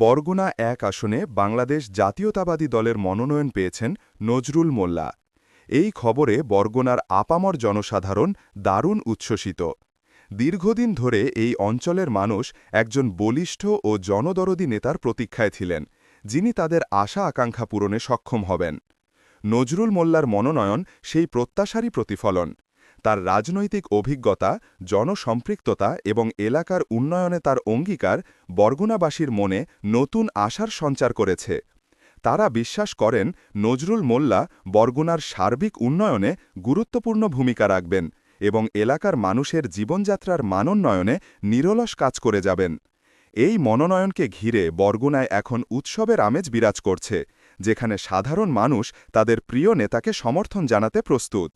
বরগুনা এক আসনে বাংলাদেশ জাতীয়তাবাদী দলের মনোনয়ন পেয়েছেন নজরুল মোল্লা। এই খবরে বরগুনার আপামর জনসাধারণ দারুণ উচ্ছ্বসিত। দীর্ঘদিন ধরে এই অঞ্চলের মানুষ একজন বলিষ্ঠ ও জনদরদী নেতার প্রতীক্ষায় ছিলেন, যিনি তাদের আশা আকাঙ্ক্ষা পূরণে সক্ষম হবেন। নজরুল মোল্লার মনোনয়ন সেই প্রত্যাশারই প্রতিফলন। তার রাজনৈতিক অভিজ্ঞতা, জনসম্পৃক্ততা এবং এলাকার উন্নয়নে তার অঙ্গীকার বরগুনাবাসীর মনে নতুন আশার সঞ্চার করেছে। তারা বিশ্বাস করেন, নজরুল মোল্লা বরগুনার সার্বিক উন্নয়নে গুরুত্বপূর্ণ ভূমিকা রাখবেন এবং এলাকার মানুষের জীবনযাত্রার মানোন্নয়নে নিরলস কাজ করে যাবেন। এই মনোনয়নকে ঘিরে বরগুনায় এখন উৎসবের আমেজ বিরাজ করছে, যেখানে সাধারণ মানুষ তাদের প্রিয় নেতাকে সমর্থন জানাতে প্রস্তুত।